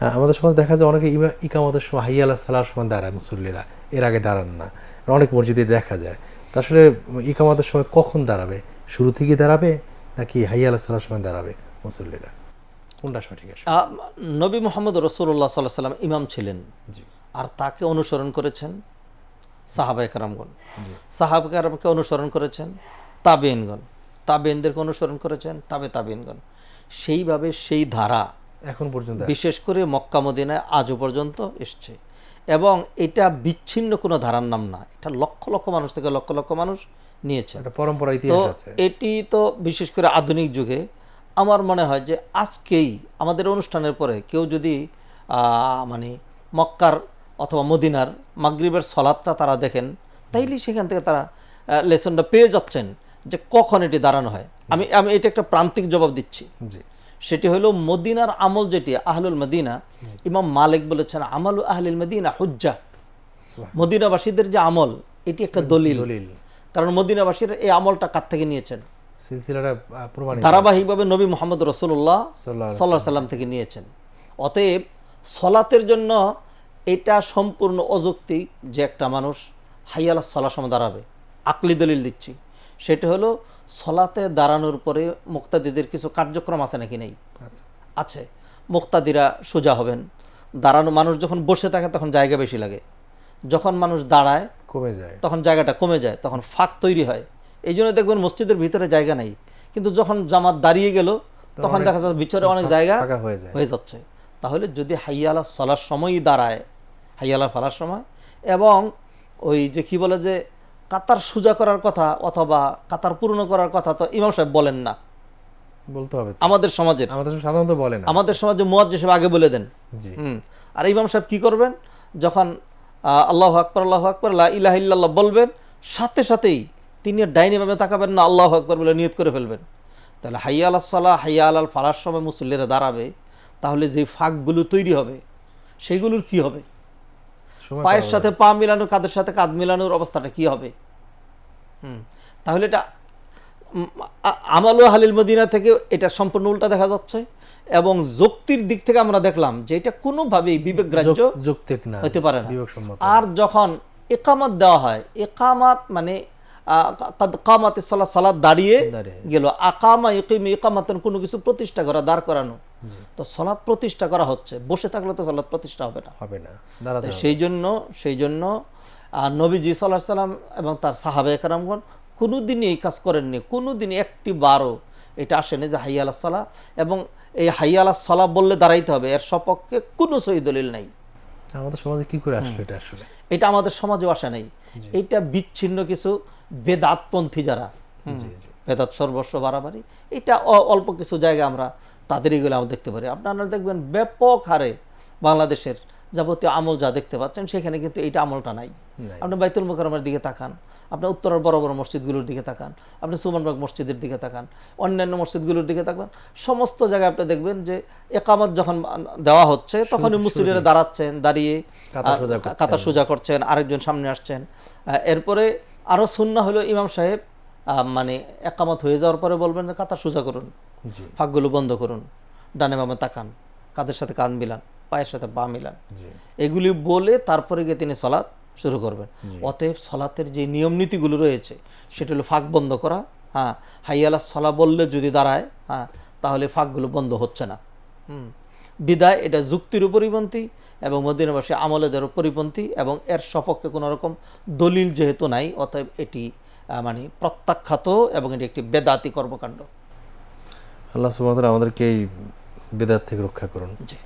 আহ, আমাদের সময় দেখা যায় অনেকে ইমা- ইকামতের সময় হাইয়া আল্লাহ সালার সময় দাঁড়ায় মুসল্লিরা। এর আগে দাঁড়ান না। অনেক মসজিদে দেখা যায়। তা আসলে ইকামতের সময় কখন দাঁড়াবে? শুরু থেকে দাঁড়াবে নাকি হাইয়া আল্লাহ সালার সময় দাঁড়াবে মুসল্লিরা? কোনটা সঠিক আহ, নবী মোহাম্মদ রসুল্লাহ সাল্লাহ সাল্লাম ইমাম ছিলেন। জি। আর তাকে অনুসরণ করেছেন সাহাবাই কারামগণ সাহাবা কারামকে অনুসরণ করেছেন তাবেনগণ তাবেনদেরকে অনুসরণ করেছেন তাবে তাবেইনগণ সেইভাবে সেই ধারা এখন পর্যন্ত বিশেষ করে মক্কা মদিনায় আজও পর্যন্ত এসছে। এবং এটা বিচ্ছিন্ন কোনো ধারার নাম না। এটা লক্ষ লক্ষ মানুষ থেকে লক্ষ লক্ষ মানুষ নিয়েছে পরম্পরা ইতিহাস আছে। এটি তো বিশেষ করে আধুনিক যুগে। আমার মনে হয় যে আজকেই আমাদের অনুষ্ঠানের পরে কেউ যদি মানে মক্কার অথবা মদিনার মাগরিবের সলাদটা তারা দেখেন তাইলে সেখান থেকে তারা লেসনটা পেয়ে যাচ্ছেন যে কখন এটি দাঁড়ানো হয়। আমি আমি এটা একটা প্রান্তিক জবাব দিচ্ছি। জি। সেটি হলো মদিনার আমল যেটি আহলুল মদিনা। ইমাম মালিক বলেছেন আমলু আহলিল মদিনা হুজ্জা। মদিনাবাসীদের যে আমল এটি একটা দলিল। কারণ মদিনাবাসীর এই আমলটা কার থেকে নিয়েছেন? ধারাবাহিকভাবে নবী মোহাম্মদ রসুল্লাহ সাল্লাহ সাল্লাম থেকে নিয়েছেন। অতএব সলাতের জন্য এটা সম্পূর্ণ অযৌক্তিক যে একটা মানুষ হাইয়াল সলা সময় দাঁড়াবে। আকলি দলিল দিচ্ছি। সেটা হলো সলাতে দাঁড়ানোর পরে মুক্তাদিদের কিছু কার্যক্রম আছে নাকি নেই? আচ্ছা। আছে। মুক্তাদিরা সোজা হবেন। দাঁড়ানো মানুষ যখন বসে থাকে তখন জায়গা বেশি লাগে। যখন মানুষ দাঁড়ায় কমে যায়। তখন জায়গাটা কমে যায় তখন ফাঁক তৈরি হয়। এই জন্য দেখবেন মসজিদের ভিতরে জায়গা নাই। কিন্তু যখন জামাত দাঁড়িয়ে গেল তখন দেখা যাচ্ছে ভিতরে অনেক জায়গা হয়ে হয়ে যাচ্ছে। তাহলে যদি হাইয়ালা সলার সময়ই দাঁড়ায় হাইয়ালা ফলার সময় এবং ওই যে কি বলে যে কাতার সোজা করার কথা অথবা কাতার পূর্ণ করার কথা তো ইমাম সাহেব বলেন না। বলতে হবে আমাদের সমাজে আমাদের সাধারণত বলেন আমাদের সমাজে মুয়াজ্জ হিসেবে আগে বলে দেন। আর ইমাম সাহেব কি করবেন? যখন আল্লাহ আকবর আল্লাহ আকবর লা ইলাহ ইল্লাল্লাহ বলবেন সাথে সাথেই তিনি আর ডাইনি ভাবে তাকাবেন না আল্লাহ আকবর বলে নিয়ত করে ফেলবেন। তাহলে হাইয়া আল্লাহ সাল্লাহ হাইয়া আল ফালার সময় মুসল্লিরা দাঁড়াবে তাহলে যে ফাঁকগুলো তৈরি হবে সেইগুলোর কি হবে? পায়ের সাথে পা মিলানো কাদের সাথে কাঁধ মিলানোর অবস্থাটা কি হবে? হুম তাহলে এটা আমালু হালিল মদিনা থেকে এটা সম্পূর্ণ উল্টা দেখা যাচ্ছে এবং যুক্তির দিক থেকে আমরা দেখলাম যে এটা কোনোভাবেই বিবেকগ্রাহ্য যৌক- যৌক্তিক না হতে পারে না। আর যখন একামত দেওয়া হয় একামাত মানে কামাতে সলা সালাদ দাঁড়িয়ে। গেল। আকামা ইকিম ইকামাতের কোনো কিছু প্রতিষ্ঠা করা দাঁড় করানো। তো সলাৎ প্রতিষ্ঠা করা হচ্ছে। বসে থাকলে তো সলাৎ প্রতিষ্ঠা হবে না। হবে না। সেই জন্য সেই জন্য আহ, নবীজি সাল্লাহ সাল্লাম এবং তার সাহাবে একরামগণ কোনো দিনই এই কাজ করেননি। কোনো দিনই একটি বারও এটা আসেনি যে হাইয়া আলাহ সালাহ এবং এই হাইয়া আলাহ সালাহ বললে দাঁড়াইতে হবে। এর সপক্ষে কোনো সহি দলিল নাই। আমাদের সমাজে কি করে আসলো এটা আসলে? এটা আমাদের সমাজেও আসে নাই। এটা বিচ্ছিন্ন কিছু বেদাতপন্থী যারা। বেদাত সর্বস্ব বাড়াবাড়ি এটা অল্প কিছু জায়গা আমরা তাদের এগুলো আমরা দেখতে পারি। আপনারা দেখবেন ব্যাপক হারে বাংলাদেশের যাবতীয় আমল যা দেখতে পাচ্ছেন সেখানে কিন্তু এইটা আমলটা নাই। আপনি বাইতুল মোকারমের দিকে তাকান আপনার উত্তরের বড় বড় মসজিদগুলোর দিকে তাকান আপনি সুমনবাগ মসজিদের দিকে তাকান অন্যান্য মসজিদগুলোর দিকে তাকান সমস্ত জায়গায় আপনি দেখবেন যে একামত যখন দেওয়া হচ্ছে তখনই মুসলিরা দাঁড়াচ্ছেন দাঁড়িয়ে কাতা সোজা করছেন। আরেকজন সামনে আসছেন। এরপরে আরও সুন্না হলো ইমাম সাহেব মানে একামত হয়ে যাওয়ার পরে বলবেন যে কাতা সোজা করুন। ফাঁকগুলো বন্ধ করুন। ডানে বামে তাকান। কাদের সাথে কান মিলান পায়ের সাথে পা মিলান। এগুলি বলে তারপরে গিয়ে তিনি সলাৎ শুরু করবেন। অতএব সলাতের যে নিয়ম নীতিগুলো রয়েছে সেটা হলো ফাঁক বন্ধ করা হ্যাঁ। হাইয়ালা সলা বললে যদি দাঁড়ায় হ্যাঁ তাহলে ফাঁকগুলো বন্ধ হচ্ছে না। হুম। বিদায় এটা যুক্তির পরিপন্থী এবং মদিনাবাসী আমলেদের পরিপন্থী এবং এর সপক্ষে কোনো রকম দলিল যেহেতু নাই অতএব এটি মানে প্রত্যাখ্যাত এবং এটি একটি বেদাতি কর্মকাণ্ড। আল্লাহ সুবাহ আমাদেরকে এই বেদাত থেকে রক্ষা করুন। জি।